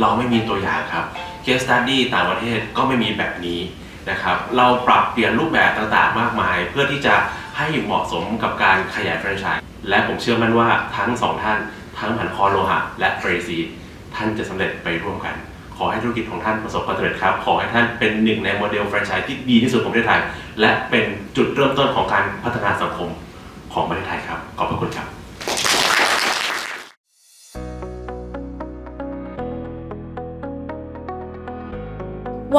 เราไม่มีตัวอย่างครับ case study ต่างประเทศก็ไม่มีแบบนี้นะครับ เราปรับเปลี่ยนรูปแบบต่างๆ มากมาย เพื่อที่จะให้เหมาะสมกับการขยายแฟรนไชส์และผมเชื่อมั่นว่าทั้งสองท่าน ทั้งหันคอโลหะ และเฟรซีท่านจะสำเร็จไปร่วมกัน ขอให้ธุรกิจของท่านประสบความสำเร็จครับ ขอให้ท่านเป็นหนึ่งในโมเดลแฟรนไชส์ที่ดีที่สุดของประเทศไทย และเป็นจุดเริ่มต้นของการพัฒนา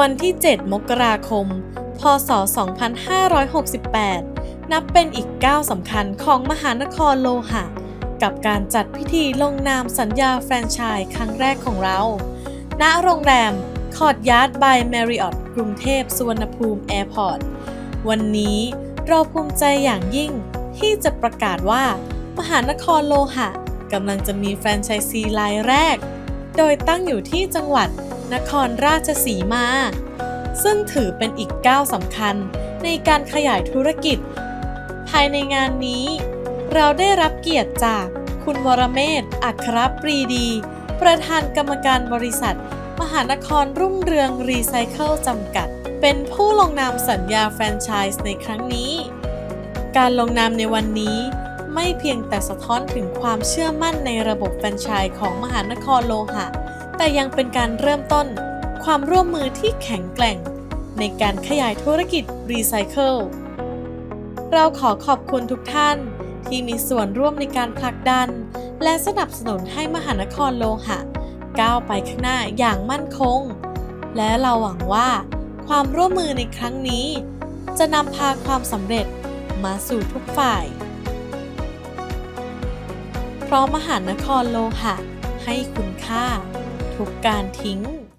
วันที่ 7 มกราคม พศ 2568 นับเป็นอีกก้าวสำคัญของมหานครโลหะ กับการจัดพิธีลงนามสัญญาแฟรนไชส์ครั้งแรกของเรา ณ โรงแรมคอร์ดยาร์ดบายแมริออตกรุงเทพสุวรรณภูมิแอร์พอร์ต วันนี้เราภูมิใจอย่างยิ่งที่จะประกาศว่า มหานครโลหะกำลังจะมีแฟรนไชส์ซีรายแรก โดยตั้งอยู่ที่จังหวัด นครราชสีมา ซึ่งถือเป็นอีกก้าวสำคัญในการขยายธุรกิจ ภายในงานนี้ เราได้รับเกียรติจากคุณวรเมธอัครปรีดี ประธานกรรมการบริษัท มหานครรุ่งเรืองรีไซเคิลจำกัด เป็นผู้ลงนามสัญญาแฟรนไชส์ในครั้งนี้ การลงนามในวันนี้ไม่เพียงแต่สะท้อนถึงความเชื่อมั่นในระบบแฟรนไชส์ของมหานครโลหะ แต่ยังเป็นการเริ่มต้นความร่วมมือที่แข็งแกร่ง ในการขยายธุรกิจรีไซเคิล เราขอขอบคุณทุกท่านที่มีส่วนร่วมในการผลักดัน และสนับสนุนให้มหานครโลหะ ก้าวไปข้างหน้าอย่างมั่นคง และเราหวังว่า ความร่วมมือในครั้งนี้ จะนำพาความสำเร็จมาสู่ทุกฝ่าย เพราะมหานครโลหะให้คุณค่า ทุกการทิ้ง